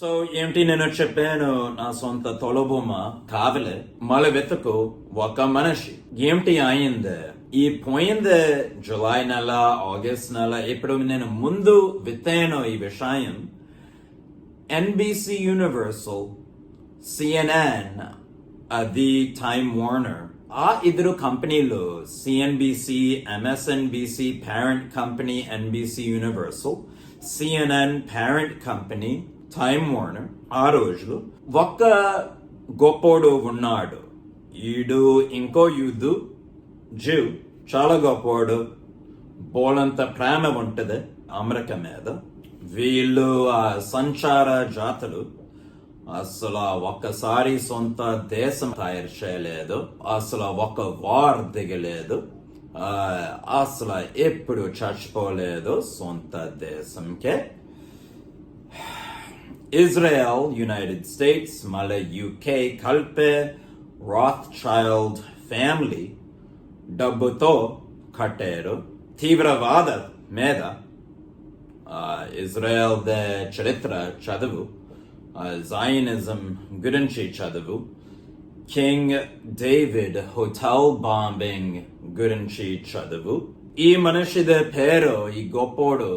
So ఏంటి నేను చెప్పాను? నా సొంత తొలబొమ్మ కావలే మళ్ళీ వెతుకు ఒక మనిషి. ఏంటి అయింది ఈ పోయింది జులై నెల ఆగస్ట్ నెల. ఇప్పుడు నేను ముందు విత్తాను ఈ విషయం. ఎన్బిసి యూనివర్సల్ సిఎన్ఎన్ అది టైమ్ వార్నర్ ఆ ఇద్దరు కంపెనీలు CNBC MSNBC parent company NBC Universal CNN parent company Time Warner ఆ రోజులు ఒక్క గొప్పోడు ఉన్నాడు. ఈడు ఇంకో యూదు జీవ్ చాలా గొప్పవాడు బోలంత ప్రేమ ఉంటుంది అమెరిక మీద. వీళ్ళు ఆ సంచార జాతులు. అసలు ఒక్కసారి సొంత దేశం తయారు చేయలేదు. అసలు ఒక వార్ దిగలేదు. అసలు ఎప్పుడు చచ్చిపోలేదు సొంత దేశంకే. ఇజ్రాయెల్ యునైటెడ్ స్టేట్స్ మళ్ళీ యూకే కలిపే రాత్ చైల్డ్ ఫ్యామిలీ డబ్బుతో కట్టారు తీవ్రవాద మీద ఆ, ఇజ్రాయెల్ ద చరిత్ర చదువు జైనిజం గురించి చదువు కింగ్ డేవిడ్ హోటల్ బాంబింగ్ గురించి చదువు ఈ మనిషిద పేరు ఈ గొప్పోడు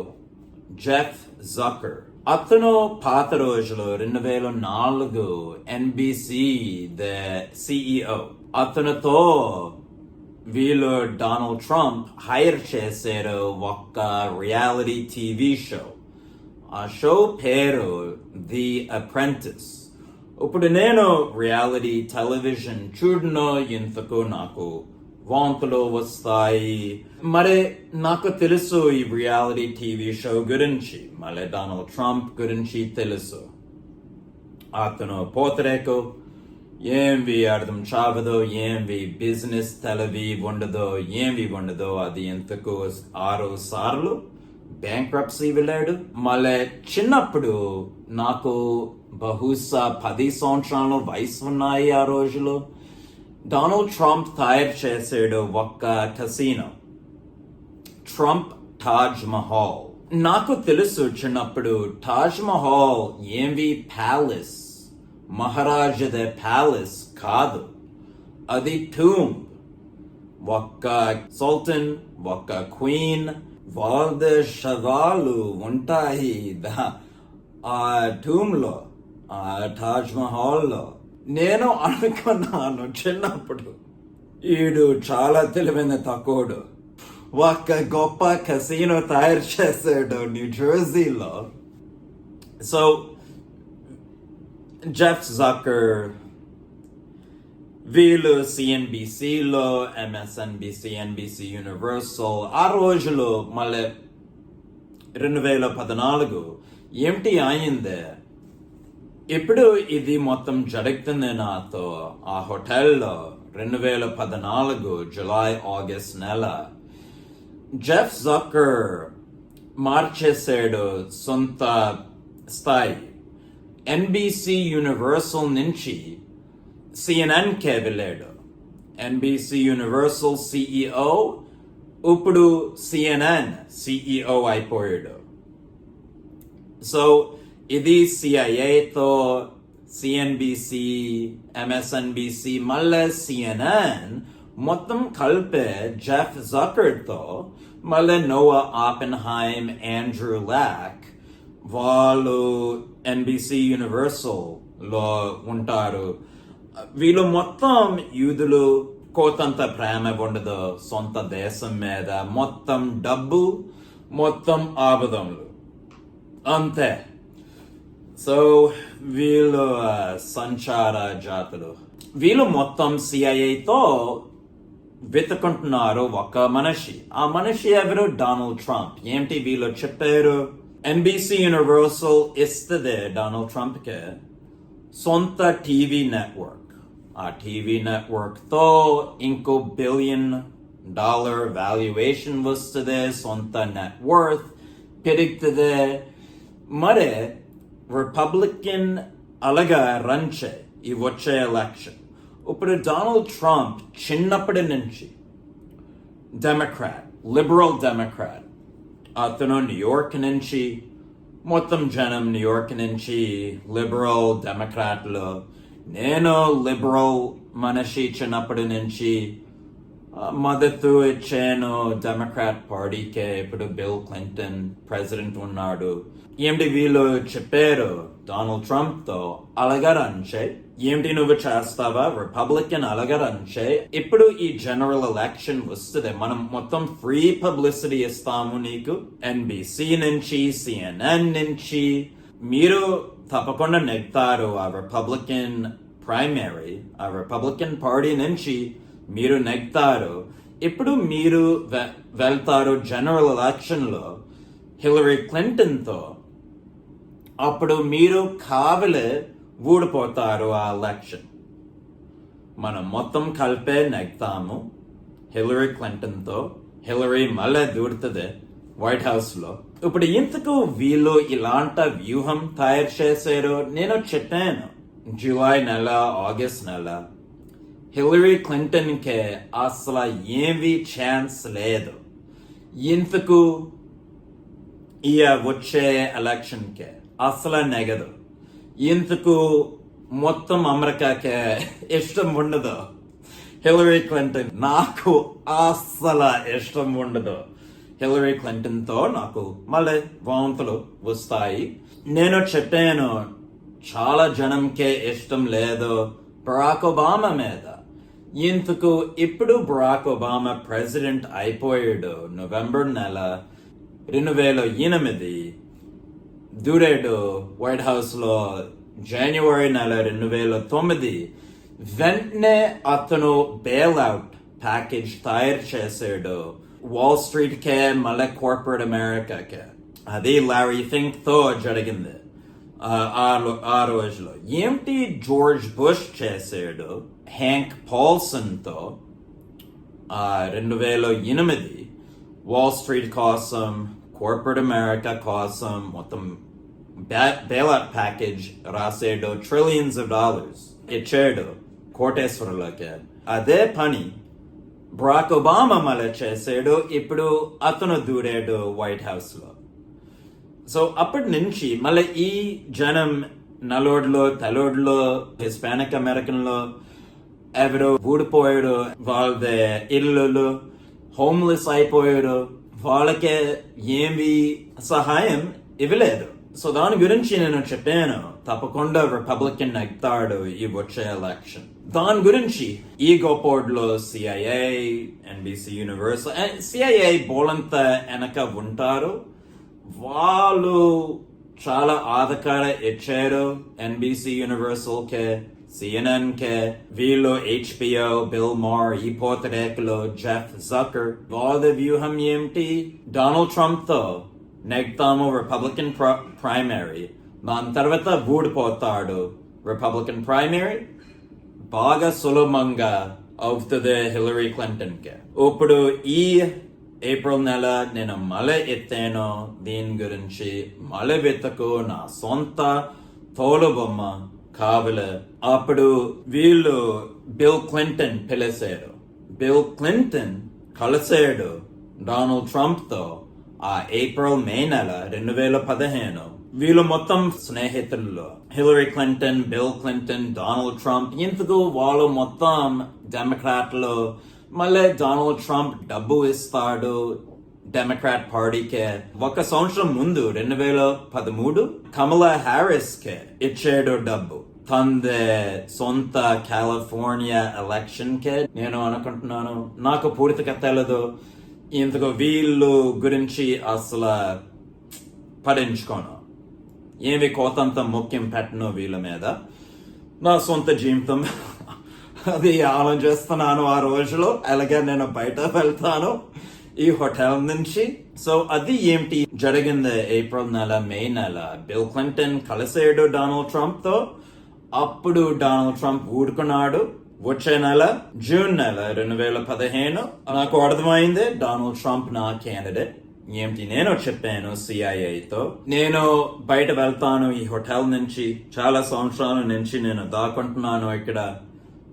జెఫ్ జకర్ అతను పాత రోజులు రెండు వేల నాలుగు ఎన్బిసి ద సిఇఓ అతనితో వీళ్ళు డొనాల్డ్ ట్రంప్ హైర్ చేశారు ఒక రియాలిటీ టీవీ షో ఆ షో పేరు ది అప్రెంటిస్ ఇప్పుడు నేను రియాలిటీ టెలివిజన్ చూడను ఇంతకు నాకు వాంతులు వస్తాయి. మరి నాకు తెలుసు ఈ రియాలిటీ టీవీ షో గురించి. మళ్ళీ డొనాల్డ్ ట్రంప్ గురించి తెలుసు. అతను పోతరేకు. ఏంవి అర్థం చావదో ఏంవి బిజినెస్ తెలవి ఉండదో ఏంవి ఉండదో అది ఎంతకు ఆరు సార్లు బ్యాంక్రప్సీ వెళ్ళాడు. మళ్ళీ చిన్నప్పుడు నాకు బహుశా పది సంవత్సరాలు వయసు ఉన్నాయి ఆ రోజులో. డొనాల్డ్ ట్రంప్ తయారు చేసాడు ఒక్క కసీనో. ట్రంప్ తాజ్ మహల్ నాకు తెలుసు చిన్నప్పుడు తాజ్ మహల్ ఏంవి ప్యాలెస్? మహారాజద ప్యాలెస్ కాదు. అది టూమ్ ఒక్క సల్టన్ ఒక్క క్వీన్ వాళ్ళ శవాలు ఉంటాయి ఆ టూమ్లో ఆ తాజ్ మహల్లో నేను అనుకున్నాను చిన్నప్పుడు. ఈడు చాలా తెలివైన తక్కువడు. ఒక గొప్ప కసీనో తయారు చేశాడు న్యూ జెర్సీలో. సో జెఫ్ జకర్ వీళ్ళు సిఎన్బిసిలో ఎంఎస్ఎన్బిసి ఎన్బిసి యూనివర్సల్. ఆ రోజులో మళ్ళీ రెండు వేల పద్నాలుగు ఏమిటి అయిందే. ఇప్పుడు ఇది మొత్తం జరుగుతుంది నాతో. ఆ హోటల్లో రెండు వేల పద్నాలుగు జులై ఆగస్ట్ నెల జెఫ్ జక్కర్ మార్చేసాడు సొంత స్థాయి. ఎన్బిసి యూనివర్సల్ నుంచి సిఎన్ఎన్కే వెళ్ళాడు. ఎన్బిసి యూనివర్సల్ సిఇఓ ఇప్పుడు సిఎన్ఎన్ సిఇఓ అయిపోయాడు. సో ఇది సిఐఏతో సిఎన్బిసి ఎంఎస్ఎన్బిసి మళ్ళీ సిఎన్ఎన్ మొత్తం కలిపే జెఫ్ జకర్తో మళ్ళీ నోవా ఆపెన్హైమ్ ఆండ్రూ లాక్ వాళ్ళు ఎన్బిసి యూనివర్సల్లో ఉంటారు. వీళ్ళు మొత్తం యూదులు కోతంత ప్రేమ ఉండదు సొంత దేశం మీద. మొత్తం డబ్బు మొత్తం ఆపదములు అంతే. సో వీళ్ళు సంచార జాతులు. వీళ్ళు మొత్తం సిఐఏతో వెతుకుంటున్నారు ఒక మనిషి. ఆ మనిషి ఎవరు? డొనాల్డ్ ట్రంప్ ఏంటి వీళ్ళు చెప్పారు? ఎన్బిసి యూనివర్సల్ ఇస్తుంది డొనాల్డ్ ట్రంప్కి సొంత టీవీ నెట్వర్క్. ఆ టీవీ నెట్వర్క్తో ఇంకో బిలియన్ డాలర్ వాల్యుయేషన్ వస్తుంది సొంత నెట్వర్త్ పెరుగుతుంది. మరి రిపబ్లికన్ అలాగా రన్ చే ఈ వచ్చే ఎలక్షన్ ఇప్పుడు డొనాల్డ్ ట్రంప్ చిన్నప్పటి నుంచి డెమోక్రాట్ లిబరల్ డెమోక్రాట్ అతను న్యూయార్క్ నుంచి మొత్తం జనం న్యూయార్క్ నుంచి లిబరల్ డెమోక్రాట్లు నేను లిబరల్ మనిషి చిన్నప్పటి నుంచి ఆ, మద్దతు ఇచ్చాను డెమోక్రాట్ పార్టీకే ఇప్పుడు బిల్ క్లింటన్ ప్రెసిడెంట్ ఉన్నాడు. ఏమిటి వీళ్ళు చెప్పారు? డొనాల్డ్ ట్రంప్తో అలాగా రన్ ఏమిటి నువ్వు చేస్తావా? రిపబ్లికన్ అలాగా రన్ ఇప్పుడు ఈ జనరల్ ఎలక్షన్ వస్తుంది. మనం మొత్తం ఫ్రీ పబ్లిసిటీ ఇస్తాము నీకు. ఎన్బిసి నుంచి సిఎన్ఎన్ నుంచి. మీరు తప్పకుండా నెగ్తారు ఆ రిపబ్లికన్ ప్రైమరీ ఆ రిపబ్లికన్ పార్టీ నుంచి. మీరు నెగ్తారు ఇప్పుడు మీరు వె- వెళ్తారు జనరల్ ఎలక్షన్లో హిలరీ క్లింటన్తో అప్పుడు మీరు కావలి ఊడిపోతారు ఆ ఎలక్షన్ మనం మొత్తం కలిపే నెగ్తాము హిలరీ క్లింటన్తో హిలరీ మళ్ళీ దూడుతుంది వైట్ హౌస్లో ఇప్పుడు ఇంతకు వీళ్ళు ఇలాంటి వ్యూహం తయారు చేశారు నేను చెప్పాను. జూలై నెల ఆగస్ట్ నెల. హిలరీ క్లింటన్కే అసలు ఏమీ ఛాన్స్ లేదు. ఇంతకు ఈ వచ్చే ఎలక్షన్కే అసలు నెగదు. ఇంతకు మొత్తం అమెరికాకే ఇష్టం ఉండదు. హిలరీ క్లింటన్ నాకు అసలు ఇష్టం ఉండదు. హిలరీ క్లింటన్తో నాకు మళ్ళీ వాంతులు వస్తాయి. నేను చెప్పాను చాలా జనంకే ఇష్టం లేదు. బరాక్ ఒబామా మీద ఇంతకు ఇప్పుడు బరాక్ ఒబామా ప్రెసిడెంట్ అయిపోయాడు? నవంబర్ నెల రెండు వేల ఎనిమిది. దూరాడు వైట్ హౌస్లో జనవరి నెల రెండు వేల తొమ్మిది. వెంటనే అతను బెయిల్ ప్యాకేజ్ తయారు చేశాడు. వాల్ స్ట్రీట్ కే మళ్ళీ కార్పొరేట్ అమెరికాకే అది లారీ థింక్తో జరిగింది. ఆ, రోజులో ఏంటి జార్జ్ బుష్ చేశాడు? హ్యాంక్ పాల్సన్తో రెండు వేల ఎనిమిది వాల్ స్ట్రీట్ కోసం కార్పొరేట్ అమెరికా కోసం మొత్తం బేలౌట్ ప్యాకేజ్ రాసాడు ట్రిలియన్స్ ఆఫ్ డాలర్స్ ఇచ్చాడు కోటేశ్వరులకి. అదే పని బ్రాక్ ఒబామా మళ్ళీ చేసాడు ఇప్పుడు అతను దూరాడు వైట్ హౌస్లో సో అప్పటి నుంచి మళ్ళీ ఈ జనం నలోడ్లో తలోడ్లో హిస్పానిక్ అమెరికన్లో ఎవరు ఊడిపోయాడు వాళ్ళ ఇల్లు హోమ్లెస్ అయిపోయాడు వాళ్ళకే ఏమి సహాయం ఇవ్వలేదు. సో దాని గురించి నేను చెప్పాను. తప్పకుండా రిపబ్లికన్ నెగ్తాడు ఈ వచ్చే ఎలక్షన్ దాని గురించి ఈ గోపోర్డ్లో సిఐఏ ఎన్బిసి యూనివర్సల్ సిఐఏ బోలంతా వెనక ఉంటారు. వాళ్ళు చాలా ఆధాకార ఇచ్చారు ఎన్బిసి యూనివర్సల్ కే సిఎన్ఎన్ కే వీళ్ళు హెచ్పిఓ బిల్ మార్ ఈ పోతరేకలో జెఫ్ జకర్ వాళ్ళ వ్యూహం ఏమిటి? డొనాల్డ్ ట్రంప్తో నెగ్తాము రిపబ్లికన్ ప్రైమరీ దాని తర్వాత ఊడిపోతాడు రిపబ్లికన్ ప్రైమరీ బాగా సులభంగా అవుతుంది హిలరీ క్లింటన్కి. ఇప్పుడు ఈ ఏప్రిల్ నెల నేను మళ్ళీ ఎత్తాను దీని గురించి మళ్ళీ వెతకు నా సొంత తోలుబొమ్మ కావల. అప్పుడు వీళ్ళు బిల్ క్లింటన్ పిలిచారు. బిల్ క్లింటన్ కలిసాడు డొనాల్డ్ ట్రంప్తో ఆ ఏప్రిల్ మే నెల రెండు వేల పదిహేను. వీళ్ళు మొత్తం స్నేహితుల్లో. Hillary Clinton Bill Clinton Donald Trump ఇంతకు వాళ్ళు మొత్తం డెమోక్రాట్లు. మళ్ళీ డొనాల్డ్ ట్రంప్ డబ్బు ఇస్తాడు డెమోక్రాట్ పార్టీకే. ఒక సంవత్సరం ముందు రెండు వేల పదమూడు కమలా హ్యారిస్ కే ఇచ్చాడు డబ్బు. తందే సొంత కాలిఫోర్నియా ఎలక్షన్ కే నేను అనుకుంటున్నాను నాకు పూర్తిగా తెలదు ఇంతకు వీళ్ళు గురించి అసలు పడించుకోను ఏమి కోతంత ముఖ్యం పెట్టను వీళ్ళ మీద. నా సొంత జీవితం. అది ఆలోచిస్తున్నాను ఆ రోజులో. అలాగే నేను బయట వెళ్తాను ఈ హోటల్ నుంచి. సో అది ఏంటి? జరిగింది ఏప్రిల్ నెల మే నెల. బిల్ క్లింటన్ కలిసాడు డొనాల్డ్ ట్రంప్తో అప్పుడు డొనాల్డ్ ట్రంప్ ఊరుకున్నాడు. వచ్చే నెల జూన్ నెల రెండు వేల పదిహేను. నాకు అర్థమైంది డొనాల్డ్ ట్రంప్ నా క్యాండిడేట్ ఏమిటి? నేను చెప్పాను సిఐఐతో నేను బయట వెళ్తాను ఈ హోటల్ నుంచి. చాలా సంవత్సరాల నుంచి నేను దాక్కుంటున్నాను ఇక్కడ.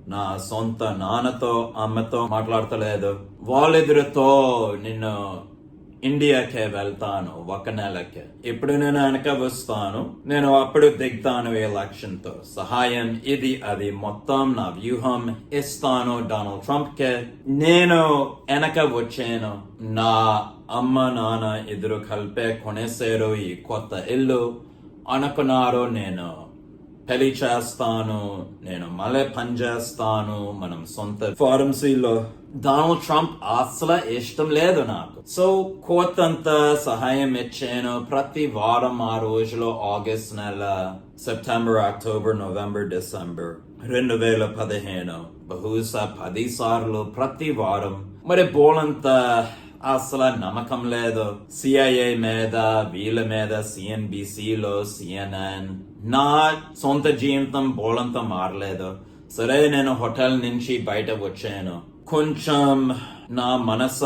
నా సొంత నాన్నతో అమ్మతో మాట్లాడతలేదు. వాళ్ళెదురుతో నిన్ను ఇండియాకే వెళ్తాను ఒక నెలకి. ఇప్పుడు నేను వెనక వస్తాను నేను అప్పుడు దిగుతాను ఎలక్షన్తో సహాయం ఇది అది మొత్తం నా వ్యూహం. ఇస్తాను డొనాల్డ్ ట్రంప్ కే నేను వెనక వచ్చాను. నా అమ్మ నాన్న ఎదురు కలిపే కొనేసారు ఈ కొత్త ఇల్లు. అనుకున్నారు నేను పెళ్ళి చేస్తాను నేను మళ్ళీ పని చేస్తాను మనం సొంత ఫార్మసీలో డొనాల్డ్ ట్రంప్ అసలు ఇష్టం లేదు నాకు. సో కోతంత సహాయం ఇచ్చాను. ప్రతి వారం ఆ రోజులో ఆగస్ట్ నెల సెప్టెంబర్ అక్టోబర్ నవంబర్ డిసెంబర్ రెండు వేల పదిహేను. బహుశా పది సార్లు ప్రతి వారం. మరి బోలంత అసలు నమ్మకం లేదు. సిఐఏ మీద వీళ్ళ మీద సిఎన్బిసిలో సిఎన్ఎన్ నా సొంత జీవితం బోలంత మారలేదు. సరే నేను హోటల్ నుంచి బయట వచ్చాను. కొంచెం నా మనస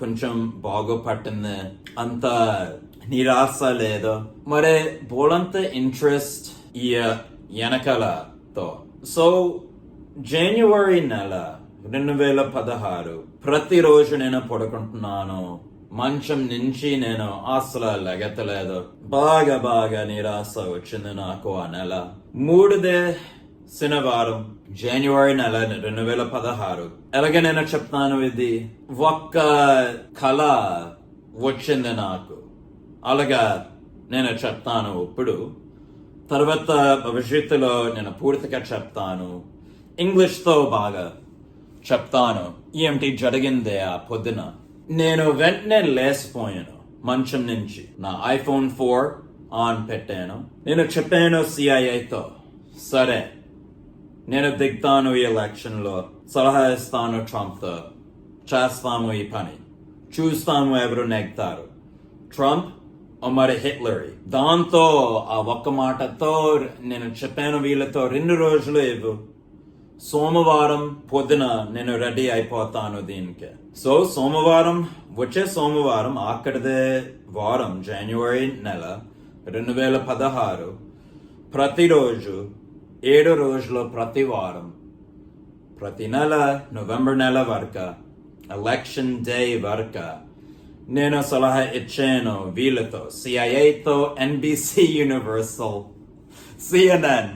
కొంచెం బాగుపట్టింది. అంత నిరాశ లేదు. మరి బోలంత ఇంట్రెస్ట్ ఈ వెనకలతో సో జనవరి నెల రెండు వేల పదహారు ప్రతిరోజు నేను పడుకుంటున్నాను. మంచం నుంచి నేను అసలు లెగతలేదు. బాగా బాగా నిరాశ వచ్చింది నాకు ఆ నెల. మూడుదే శనివారం జనవరి నెల రెండు వేల పదహారు. ఎలాగ నేను చెప్తాను ఇది ఒక్క కళ వచ్చింది నాకు. అలాగా నేను చెప్తాను ఇప్పుడు. తర్వాత భవిష్యత్తులో నేను పూర్తిగా చెప్తాను. ఇంగ్లీష్తో బాగా చెప్తాను. ఏమిటి జరిగిందే ఆ పొద్దున. నేను వెంటనే లేసిపోయాను మంచం నుంచి. నా ఐఫోన్ ఫోర్ ఆన్ పెట్టాను. నేను చెప్పాను సిఐఐతో సరే. నేను దిగుతాను ఈ ఎలక్షన్లో. సలహా ఇస్తాను ట్రంప్తో. చేస్తాము ఈ పని. చూస్తాము ఎవరు నెగ్తారు ట్రంప్ మరి హిట్లరీ. దాంతో ఆ ఒక్క మాటతో నేను చెప్పాను వీళ్ళతో రెండు రోజులు ఇవ్వు. సోమవారం పొద్దున నేను రెడీ అయిపోతాను దీనికి. సో సోమవారం వచ్చే సోమవారం అక్కడిదే వారం జనవరి నెల రెండు వేల పదహారు. ప్రతిరోజు ఏడు రోజులు ప్రతి వారం ప్రతి నెల నవంబర్ నెల వరకు ఎలక్షన్ డే వరకు నేను సలహా ఇచ్చాను వీళ్ళతో సిఐఐతో ఎన్బిసి యూనివర్సల్ సిఎన్ఎన్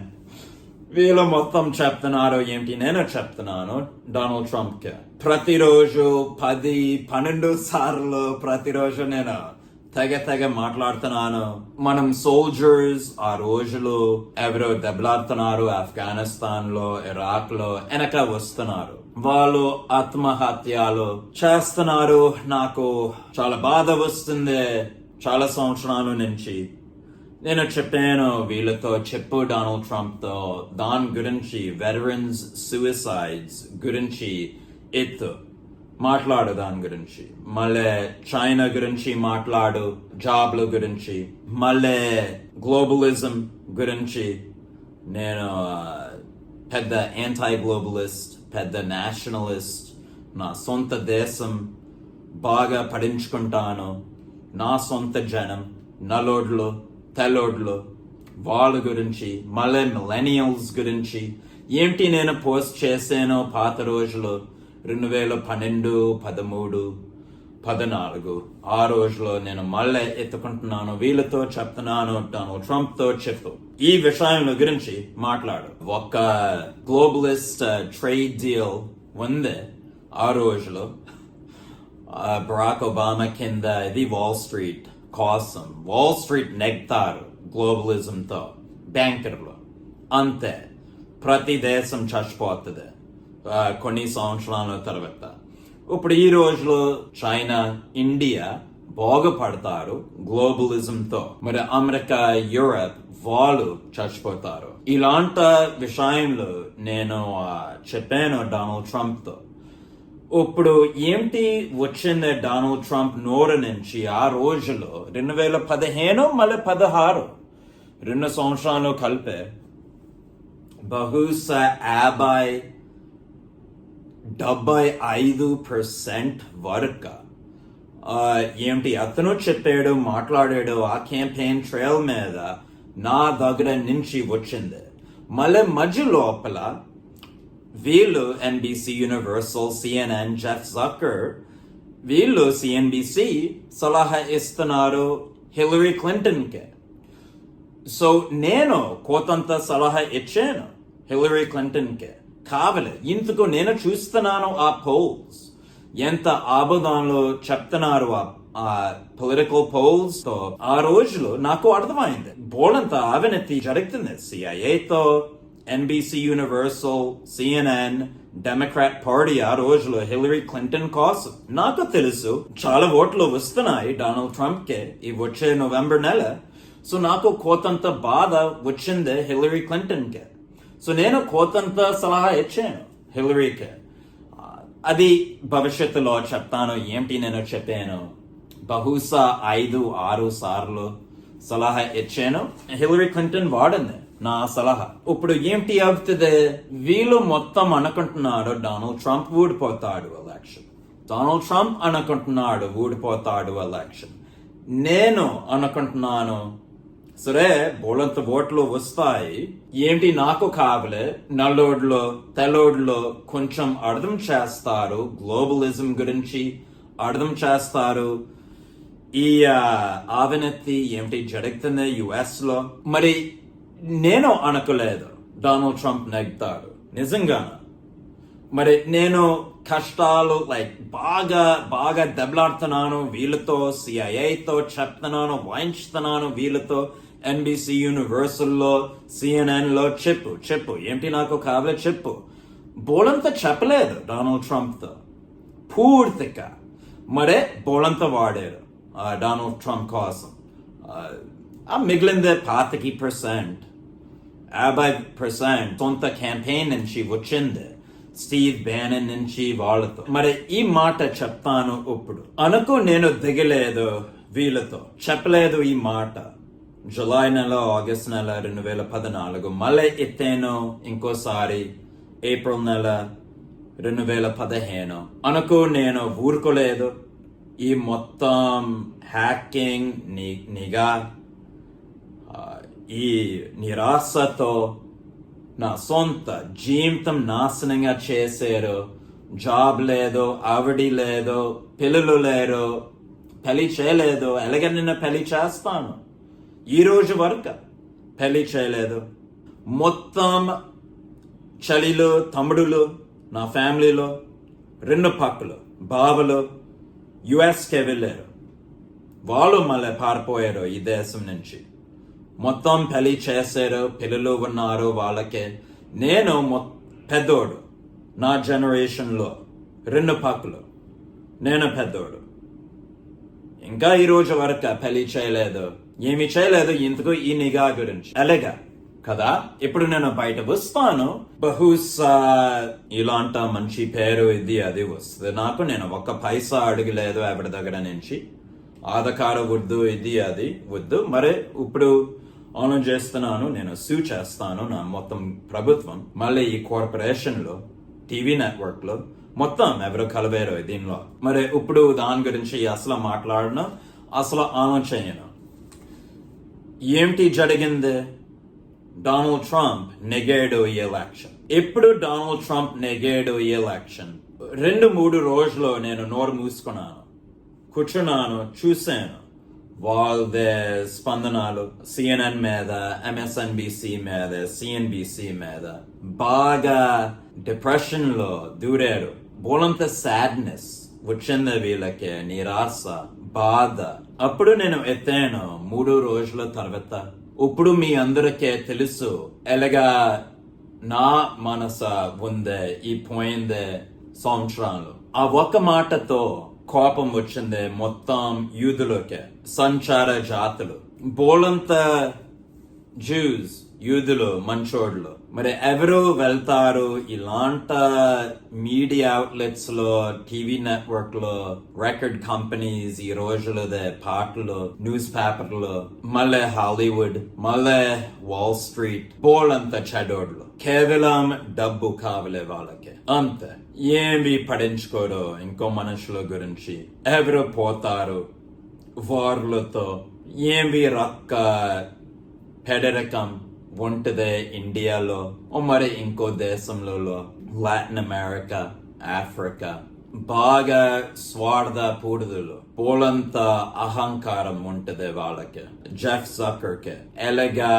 వీళ్ళు మొత్తం చెప్తున్నారు ఏంటి? నేను చెప్తున్నాను డొనాల్డ్ ట్రంప్కి ప్రతిరోజు పది పన్నెండు సార్లు ప్రతిరోజు నేను తెగ తెగ మాట్లాడుతున్నాను. మనం సోల్జర్స్ ఆ రోజులు ఎవరో దెబ్బలాడుతున్నారు ఆఫ్ఘనిస్తాన్లో ఇరాక్లో వెనక వస్తున్నారు. వాళ్ళు ఆత్మహత్యలు చేస్తున్నారు. నాకు చాలా బాధ వస్తుంది. చాలా సంవత్సరాల నుంచి నేను చెప్పాను వీళ్ళతో చెప్పు డొనాల్డ్ ట్రంప్తో దాని గురించి వెటరన్స్ సూసైడ్స్ గురించి ఎత్తు. మాట్లాడు దాని గురించి. మళ్ళీ చైనా గురించి మాట్లాడు జాబ్ల గురించి. మళ్ళీ గ్లోబలిజం గురించి. నేను పెద్ద యాంటై గ్లోబలిస్ట్ పెద్ద నేషనలిస్ట్ నా సొంత దేశం బాగా పడించుకుంటాను. నా సొంత జనం నలోడ్లు తెలోడ్లు వాళ్ళ గురించి మళ్ళీ మిలెనియల్స్ గురించి. ఏంటి నేను పోస్ట్ చేశానో పాత రోజులు? రెండు వేల పన్నెండు పదమూడు పద్నాలుగు. ఆ రోజులో నేను మళ్ళీ ఎత్తుకుంటున్నాను వీళ్ళతో చెప్తున్నాను డొనాల్డ్ ట్రంప్తో చెప్పు. ఈ విషయం గురించి మాట్లాడు. ఒక గ్లోబలిస్ట్ ట్రేడ్ డీల్ ఉంది. ఆ రోజులో uh, బరాక్ ఒబామా కింద ఇది వాల్ స్ట్రీట్ కోసం వాల్ స్ట్రీట్ నెగ్తారు గ్లోబలిజంతో బ్యాంకర్లు అంతే. ప్రతి దేశం చచ్చిపోతుంది. కొన్ని సంవత్సరాల తర్వాత. ఇప్పుడు ఈ రోజులో చైనా ఇండియా బాగుపడతారు గ్లోబలిజంతో. మరి అమెరికా యూరప్ వాళ్ళు చచ్చిపోతారు. ఇలాంటి విషయంలో నేను చెప్పాను డొనాల్డ్ ట్రంప్తో ఇప్పుడు ఏంటి వచ్చింది డొనాల్డ్ ట్రంప్ నోరు నుంచి ఆ రోజులో? రెండు వేల పదిహేను మళ్ళీ పదహారు. రెండు సంవత్సరాలు కలిపే బహుశా యాభై డెబ్బై ఐదు పర్సెంట్ వరకు ఆ, ఏంటి అతను చెప్పాడు మాట్లాడాడు ఆ క్యాంపెయిన్ ట్రయల్ మీద నా దగ్గర నుంచి వచ్చింది. మళ్ళీ మధ్య లోపల వీళ్ళు NBC Universal CNN Jeff Zucker వీళ్ళు సిఎన్బిసి సలహా ఇస్తున్నారు హిలరీ క్లింటన్కి సో నేను కోతంత సలహా ఇచ్చాను హిలరీ క్లింటన్కి కావలే. ఇందుకు నేను చూస్తున్నాను ఆ పోల్స్ ఎంత ఆబోదాన్లో చెప్తున్నారు ఆ- పొలిటికల్ పోల్స్తో? ఆ రోజులో నాకు అర్థమైంది. బోలంత అవినీతి జరుగుతుంది. సిఐఏతో NBC Universal CNN Democrat party ఆ రోజులో హిలరీ క్లింటన్ కోసం. నాకు తెలుసు చాలా ఓట్లు వస్తున్నాయి డొనాల్డ్ ట్రంప్ కే ఈ వచ్చే నవంబర్ నెల. సో నాకు కోతంత బాధ వచ్చింది హిలరీ క్లింటన్ కే సో నేను కోతంత సలహా ఇచ్చాను హిలరీకి అది భవిష్యత్తులో చెప్తాను ఏంటి నేను చెప్పాను. బహుశా ఐదు ఆరు సార్లు సలహా ఇచ్చాను. హిలరీ క్లింటన్ వాడింది నా సలహా. ఇప్పుడు ఏంటి అవుతుంది వీళ్ళు మొత్తం అనుకుంటున్నాడు డొనాల్డ్ ట్రంప్ ఊడిపోతాడు ఎలక్షన్ డొనాల్డ్ ట్రంప్ అనుకుంటున్నాడు ఊడిపోతాడు ఎలక్షన్ నేను అనుకుంటున్నాను సరే బోలంత ఓట్లు వస్తాయి. ఏంటి నాకు కావలే? నల్లోడ్లో తెల్లోడ్లో కొంచెం అర్థం చేస్తారు గ్లోబలిజం గురించి. అర్థం చేస్తారు ఈ ఆ, అవినీతి ఏమిటి జరుగుతుంది యుఎస్లో మరి నేను అనుకోలేదు డొనాల్డ్ ట్రంప్ నెగ్గుతాడు. నిజంగా మరి నేను కష్టాలు లైక్ బాగా బాగా దెబ్బలాడుతున్నాను వీళ్ళతో సిఐఐతో చెప్తున్నాను వాయించుతున్నాను వీళ్ళతో. ఎన్బిసి యూనివర్సల్లో సిఎన్ఎన్లో చెప్పు చెప్పు. ఏంటి నాకు కావాలో చెప్పు. బోలంత చెప్పలేదు డొనాల్డ్ ట్రంప్తో పూర్తిగా. మరే బోలంతా వాడారు డొనాల్డ్ ట్రంప్ కోసం. ఆ, ఆ మిగిలిందే పాతికి పర్సెంట్ యాభై పర్సెంట్ సొంత క్యాంపెయిన్ నుంచి వచ్చింది స్టీవ్ బ్యానన్ నుంచి వాళ్ళతో. మరి ఈ మాట చెప్తాను ఇప్పుడు. అనుకో నేను దిగలేదు వీళ్ళతో. చెప్పలేదు ఈ మాట. జులై నెల ఆగస్ట్ నెల రెండు వేల పద్నాలుగు మళ్ళీ ఎత్తేను ఇంకోసారి ఏప్రిల్ నెల రెండు వేల పదిహేను. అనుకో నేను ఊరుకోలేదు. ఈ మొత్తం హ్యాకింగ్ని నిఘా ఈ నిరాశతో నా సొంత జీవితం నాశనంగా చేశారు. జాబ్ లేదు ఆవిడి లేదు పిల్లలు లేరు పెళ్ళి చేయలేదు ఎలాగ నిన్న పెళ్ళి చేస్తాను. ఈరోజు వరకు పెళ్ళి చేయలేదు. మొత్తం చలిలు తమ్ముడులు నా ఫ్యామిలీలో రెండు పక్కలు బావలు యుఎస్కే వెళ్ళారు. వాళ్ళు మళ్ళీ పారిపోయారు ఈ దేశం నుంచి. మొత్తం పెళ్ళి చేశారు పిల్లలు ఉన్నారు వాళ్ళకే. నేను మొ- పెద్దోడు. నా జనరేషన్లో రెండు పక్కలు. నేను పెద్దోడు. ఇంకా ఈరోజు వరకు పెళ్ళి చేయలేదు. ఏమి చేయలేదు ఇంతకు ఈ నిఘా గురించి. అలాగా కదా ఇప్పుడు నేను బయట వస్తాను. బహుశా ఇలాంట మంచి పేరు ఇది అది వస్తుంది. నాకు నేను ఒక్క పైసా అడగలేదు ఎవరి దగ్గర నుంచి. ఆధార్ వద్దు ఇది అది వద్దు. మరి ఇప్పుడు ఆన్ చేస్తున్నాను నేను సూ చేస్తాను నా మొత్తం ప్రభుత్వం. మళ్ళీ ఈ కార్పొరేషన్లో టీవీ నెట్వర్క్లో మొత్తం ఎవరు కలవేరు దీనిలో. మరి ఇప్పుడు దాని గురించి అసలు మాట్లాడను అసలు ఆన్ చేయను. ఏమిటి జరిగింది? డొనాల్డ్ ట్రంప్ నెగేడు ఎలక్షన్ ఎప్పుడు డొనాల్డ్ ట్రంప్ నెగేడు ఎలక్షన్ రెండు మూడు రోజులు నేను నోరు మూసుకున్నాను. కూర్చున్నాను చూశాను. వాళ్ళదే స్పందనాలు సిఎన్ఎన్ మీద ఎంఎస్ఎన్బిసి మీద సిఎన్బిసి మీద బాగా డిప్రెషన్లో దూరారు. బోలంత సాడ్నెస్ వచ్చింది వీళ్ళకి నిరాశ బాధ. అప్పుడు నేను ఎత్తాను మూడు రోజుల తర్వాత. ఇప్పుడు మీ అందరికీ తెలుసు ఎలాగా నా మనస ఉందే ఈ పోయిందే సంవత్సరాలు. ఆ ఒక్క మాటతో కోపం వచ్చింది మొత్తం యూదులకి సంచార జాతులు. బోలంత జ్యూస్ యూదులు మంచోళ్ళు మరి ఎవరు వెళ్తారు ఇలాంట మీడియా అవుట్లెట్స్లో టీవీ నెట్వర్క్లో రికార్డ్ కంపెనీస్ ఈ రోజులదే పాటలు న్యూస్ పేపర్లు మళ్ళీ హాలీవుడ్ మళ్ళీ వాల్ స్ట్రీట్ బోలంత చెడోడ్లు కేవలం డబ్బు కావలే వాళ్ళకి. అంతే. ఏమి పడించుకోరు ఇంకో మనుషుల గురించి. ఎవరు పోతారు వార్లతో? ఏమి రక్క పెడరకం ఉంటదే ఇండియాలో మరి ఇంకో దేశంలో లాటిన్ అమెరికా ఆఫ్రికా బాగా స్వార్థ పూడుదలు పూలంత అహంకారం ఉంటది వాళ్ళకి జెఫ్ సకర్కి ఎలాగా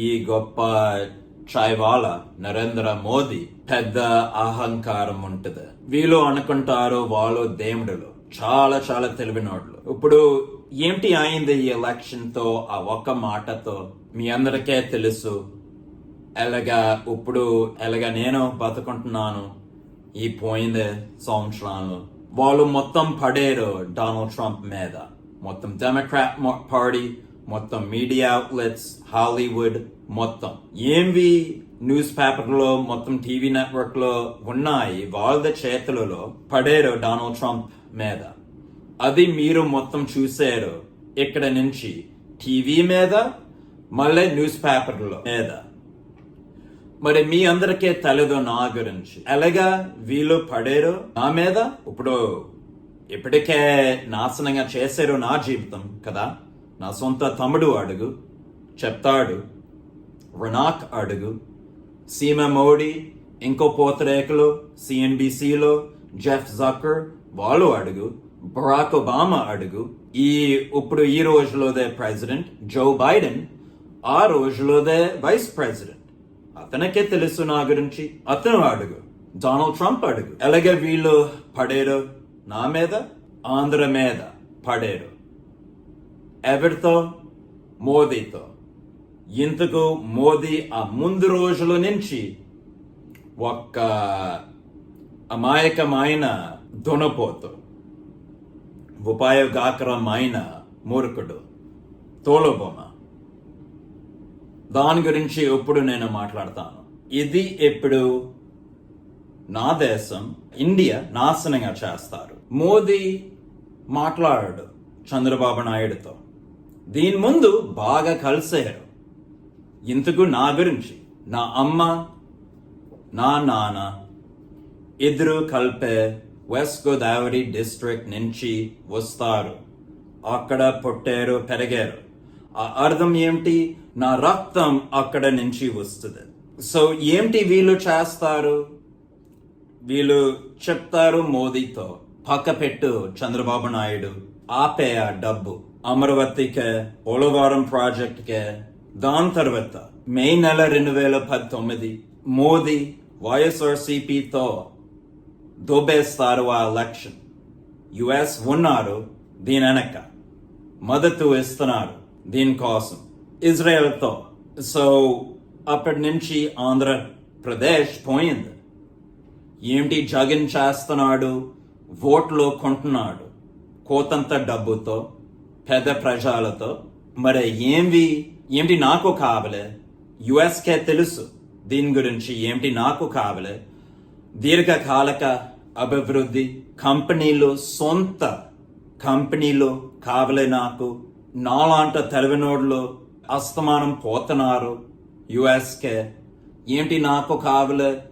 ఈ గొప్ప చాయ్వాల నరేంద్ర మోదీ పెద్ద అహంకారం ఉంటుంది వీళ్ళు అనుకుంటారు వాళ్ళు దేవుడులు చాలా చాలా తెలివినోళ్ళు ఇప్పుడు ఏంటి అయింది ఈ ఎలక్షన్తో ఆ ఒక్క మాటతో? మీ అందరికీ తెలుసు. ఎలాగా ఇప్పుడు ఎలాగా నేను బతుకుంటున్నాను ఈ పోయింది సంవత్సరాలు. వాళ్ళు మొత్తం పడేరు డొనాల్డ్ ట్రంప్ మీద. మొత్తం డెమోక్రాట్ పార్టీ మొత్తం మీడియా అవుట్లెట్స్ హాలీవుడ్ మొత్తం. ఏంవి న్యూస్ పేపర్లో మొత్తం టీవీ నెట్వర్క్లో ఉన్నాయి వాళ్ళ చేతులలో పడేరు డొనాల్డ్ ట్రంప్ మీద. అది మీరు మొత్తం చూసారు ఇక్కడ నుంచి. టీవీ మీద మళ్ళీ న్యూస్ పేపర్లో మీద మరి మీ అందరికీ తెలీదు నా గురించి. ఎలాగా వీళ్ళు పడారు? నా మీద? ఇప్పుడు ఇప్పటికే నాశనంగా చేశారు నా జీవితం కదా? నా సొంత తమ్ముడు అడుగు చెప్తాడు రుణాక్ అడుగు సీమ మోడీ ఇంకో పోతరేకలు సిఎన్బిసిలో జెఫ్ జాకర్ వాళ్ళు అడుగు బరాక్ ఒబామా అడుగు ఈ ఇప్పుడు ఈ రోజులోదే ప్రెసిడెంట్ జో బైడెన్ ఆ రోజులోదే వైస్ ప్రెసిడెంట్ అతనికే తెలుసు నా గురించి. అతను అడుగు. డొనాల్డ్ ట్రంప్ అడుగు. ఎలాగే వీళ్ళు పడేరు? నా మీద? ఆంధ్ర మీద పడేరు. ఎవరితో? మోదీతో. ఇంతకు మోదీ ఆ ముందు రోజుల నుంచి ఒక్క అమాయకమైన దునపోతు ఉపాయగాకరమైన మూర్ఖుడు తోలుబొమ్మ. దాని గురించి ఇప్పుడు నేను మాట్లాడతాను. ఇది ఎప్పుడు? నా దేశం ఇండియా నాశనంగా చేస్తారు. మోదీ మాట్లాడాడు చంద్రబాబు నాయుడుతో. దీని ముందు బాగా కలిసారు ఇంతకు నా గురించి నా అమ్మ నా నాన్న ఇద్దరు కలిపే వెస్ట్ గోదావరి డిస్ట్రిక్ట్ నుంచి వస్తారు. అక్కడ పుట్టారు పెరిగారు. ఆ అర్థం ఏమిటి? నా రక్తం అక్కడ నుంచి వస్తుంది. సో ఏంటి వీళ్ళు చేస్తారు? వీళ్ళు చెప్తారు మోదీతో పక్క పెట్టు చంద్రబాబు నాయుడు ఆపే ఆ డబ్బు అమరావతికే పోలవరం ప్రాజెక్ట్కే దాని తర్వాత మే నెల రెండు వేల పంతొమ్మిది మోదీ వైఎస్ఆర్సిపితో దోబేస్తారు ఆ ఎలక్షన్ యుఎస్ ఉన్నారు దీని వెనక మద్దతు ఇస్తున్నారు. దీనికోసం ఇజ్రాయెల్తో. సో అప్పటి నుంచి ఆంధ్రప్రదేశ్ పోయింది. ఏంటి జగన్ చేస్తున్నాడు? ఓట్లు కొంటున్నాడు. కోతంత డబ్బుతో పెద్ద ప్రజలతో. మరి ఏంవి? ఏంటి నాకు కావలే? యుఎస్కే తెలుసు. దీని గురించి ఏంటి నాకు కావలే? దీర్ఘకాలిక అభివృద్ధి కంపెనీలు సొంత కంపెనీలు కావలే నాకు. నాలాంట తెలివినోళ్ళు అస్తమానం పోతున్నారు. యుఎస్కే ఏంటి నాకు కావలే?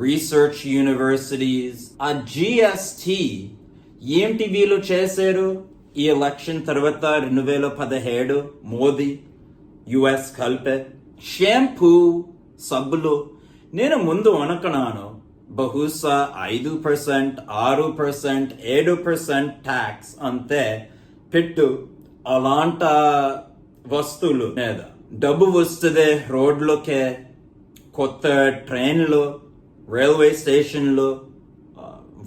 రీసెర్చ్ యూనివర్సిటీస్ ఆ జిఎస్టి ఏంటి వీళ్ళు చేశారు? ఈ ఎలక్షన్ తర్వాత రెండు వేల పదిహేడు మోదీ యుఎస్ కలిపే షాంపూ సబ్బులు. నేను ముందు అనుకున్నాను బహుశా ఐదు పర్సెంట్ ఆరు పర్సెంట్ ఏడు పర్సెంట్ ట్యాక్స్ అంతే. పెట్టు. అలాంట వస్తువులు మీద డబ్బు వస్తుంది రోడ్లోకే కొత్త ట్రైన్లు రైల్వే స్టేషన్లు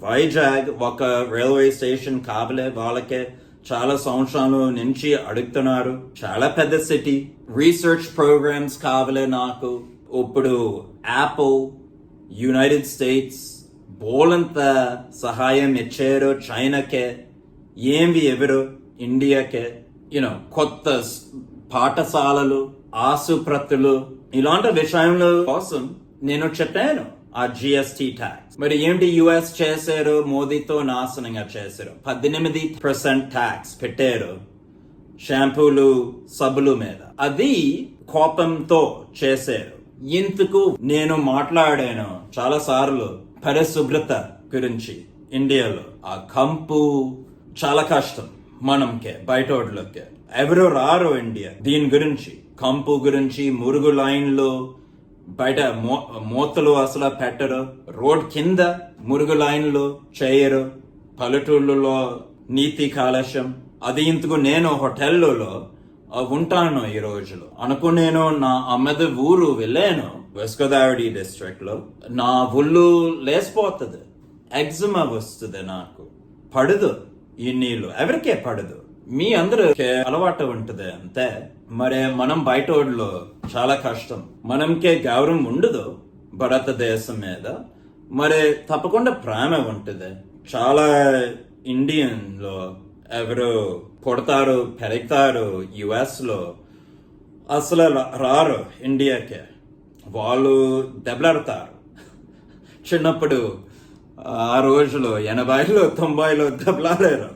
వైజాగ్ ఒక రైల్వే స్టేషన్ కావలే వాళ్ళకే చాలా సంవత్సరాల నుంచి అడుగుతున్నారు. చాలా పెద్ద సిటీ. రీసెర్చ్ ప్రోగ్రామ్స్ కావలే నాకు. ఇప్పుడు యాపిల్ యునైటెడ్ స్టేట్స్ బోలంత సహాయం ఇచ్చారు చైనాకే ఏంవి ఎవరు? ఇండియాకే యూనో కొత్త పాఠశాలలు ఆసుపత్రులు ఇలాంటి విషయంలో కోసం నేను చెప్పాను ఆ జిఎస్టి ట్యాక్స్ మరి ఏంటి యుఎస్ చేశారు? మోదీతో నాశనంగా చేశారు. పద్దెనిమిది పర్సెంట్ ట్యాక్స్ పెట్టారు షాంపూలు సబ్బులు మీద. అది కోపంతో చేశారు. ఇందుకు నేను మాట్లాడాను? చాలా సార్లు పరిశుభ్రత గురించి ఇండియాలో. ఆ కంపు చాలా కష్టం. మనంకే బయటోడ్లోకే. ఎవరో రారు ఇండియా. దీని గురించి కంపు గురించి మురుగు లైన్లు బయట మో మూతలు అసలు పెట్టరు. రోడ్ కింద మురుగు లైన్లు చేయరు. పల్లెటూళ్ళలో నీతి కాలుష్యం అది ఇంతకు నేను హోటల్లో ఉంటాను ఈ రోజులు. అనుకునేను నా అమ్మది ఊరు వెళ్ళాను. వెస్ట్ డిస్ట్రిక్ట్లో నా ఒళ్ళు లేసిపోతుంది. ఎగ్జమా వస్తుంది నాకు. పడదు. ఈ నీళ్ళు ఎవరికే పడదు. మీ అందరూ అలవాటు ఉంటుంది అంతే. మరి మనం బయట వాళ్ళు చాలా కష్టం. మనంకే గౌరవం ఉండదు భారతదేశం మీద. మరి తప్పకుండా ప్రేమ ఉంటుంది. చాలా ఇండియన్లో ఎవరు పుడతారు పెరుగుతారు యుఎస్లో. అసలు రా- రారు ఇండియాకే. వాళ్ళు దెబ్బలాడతారు. చిన్నప్పుడు ఆ రోజులో ఎనభైలో తొంభైలో దెబ్బలాడారు.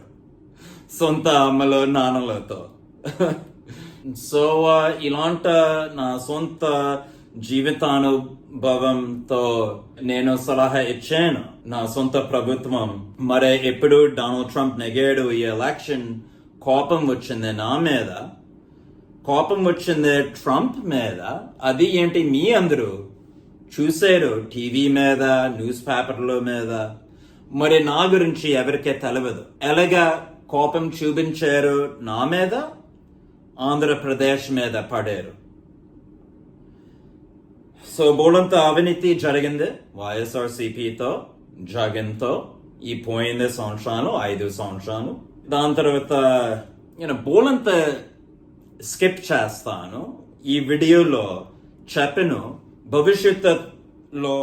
సొంత అమ్మలో నాన్నలతో. సో ఇలాంట ఇలాంటి నా సొంత జీవితానుభవంతో నేను సలహా ఇచ్చాను. నా సొంత ప్రభుత్వం. మరి ఎప్పుడు డొనాల్డ్ ట్రంప్ నెగాడు ఈ ఎలక్షన్ కోపం వచ్చింది నా మీద. కోపం వచ్చింది ట్రంప్ మీద. అది ఏంటి మీ అందరూ? చూశారు టీవీ మీద న్యూస్ పేపర్ల మీద. మరి నా గురించి ఎవరికే తెలియదు ఎలాగా కోపం చూపించారు నా మీద? ఆంధ్రప్రదేశ్ మీద పడారు. సో బోలంత అవినీతి జరిగింది. వైఎస్ఆర్సీపీతో జగన్తో ఈ పోయింది సంవత్సరాలు ఐదు సంవత్సరాలు. దాని తర్వాత నేను బోలంత స్కిప్ చేస్తాను. ఈ వీడియోలో చెప్పను భవిష్యత్తులో